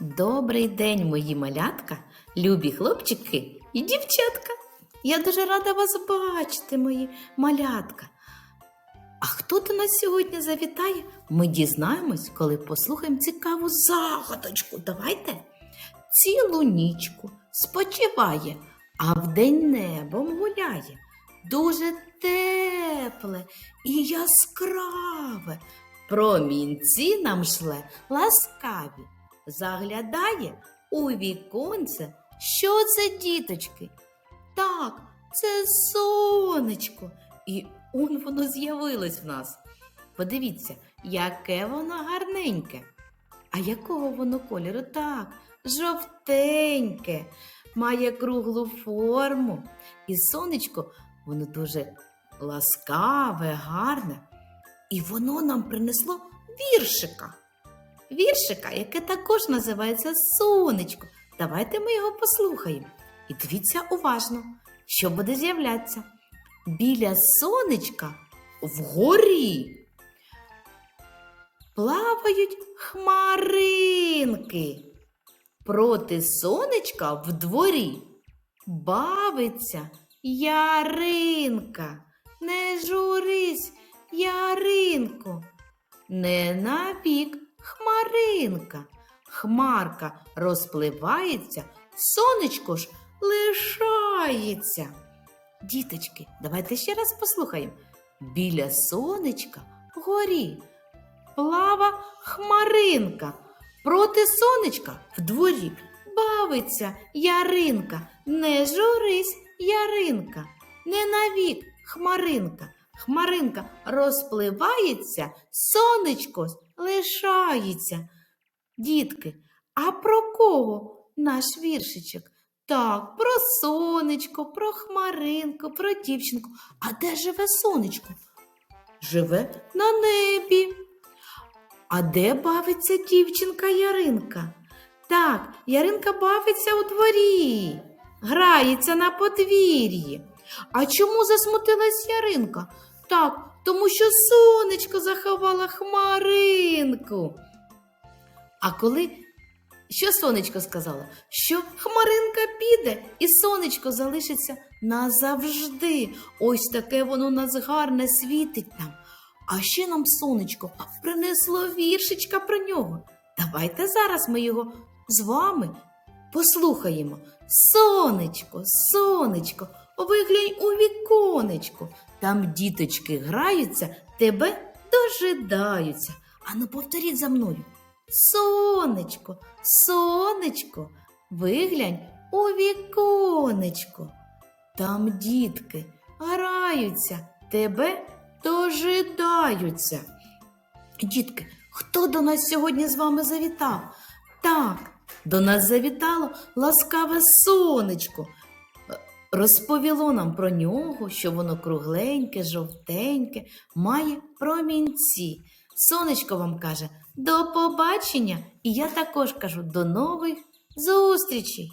Добрий день, мої малятка, любі хлопчики і дівчатка. Я дуже рада вас бачити, мої малятка. А хто до нас сьогодні завітає? Ми дізнаємось, коли послухаємо цікаву загадочку. Давайте. Цілу нічку спочиває, а вдень небом гуляє. Дуже тепле і яскраве. Промінці нам шле ласкаві. Заглядає у віконце. Що це, діточки? Так, це сонечко. І он воно з'явилось в нас. Подивіться, яке воно гарненьке. А якого воно кольору? Так, жовтеньке, має круглу форму. І сонечко, воно дуже ласкаве, гарне. І воно нам принесло віршика. Віршика, яке також називається Сонечко. Давайте ми його послухаємо. І дивіться уважно, що буде з'являтися. Біля сонечка вгорі плавають хмаринки. Проти сонечка в дворі бавиться яринка. Не журись, яринко, не навік хмаринка. Хмарка розпливається, сонечко ж лишається. Діточки, давайте ще раз послухаємо. Біля сонечка вгорі плава хмаринка. Проти сонечка в дворі бавиться яринка. Не журись, яринка, не навік хмаринка. Хмаринка розпливається, сонечко лишається. Дітки, а про кого наш віршичок? Так, про сонечко, про хмаринку, про дівчинку. А де живе сонечко? Живе на небі. А де бавиться дівчинка Яринка? Так, Яринка бавиться у дворі, грається на подвір'ї. А чому засмутилась Яринка? Так, тому що сонечко заховало хмаринку. А коли що сонечко сказало? Що хмаринка піде і сонечко залишиться назавжди. Ось таке воно нас гарне світить нам. А ще нам сонечко принесло віршичка про нього. Давайте зараз ми його з вами послухаємо. Сонечко, сонечко, виглянь у віконечко. Там діточки граються, тебе дожидаються. Ану, повторіть за мною. Сонечко, сонечко, виглянь у віконечко. Там дітки граються, тебе дожидаються. Дітки, хто до нас сьогодні з вами завітав? Так, до нас завітало ласкаве сонечко. Розповіло нам про нього, що воно кругленьке, жовтеньке, має промінці. Сонечко вам каже до побачення, і я також кажу до нових зустрічей.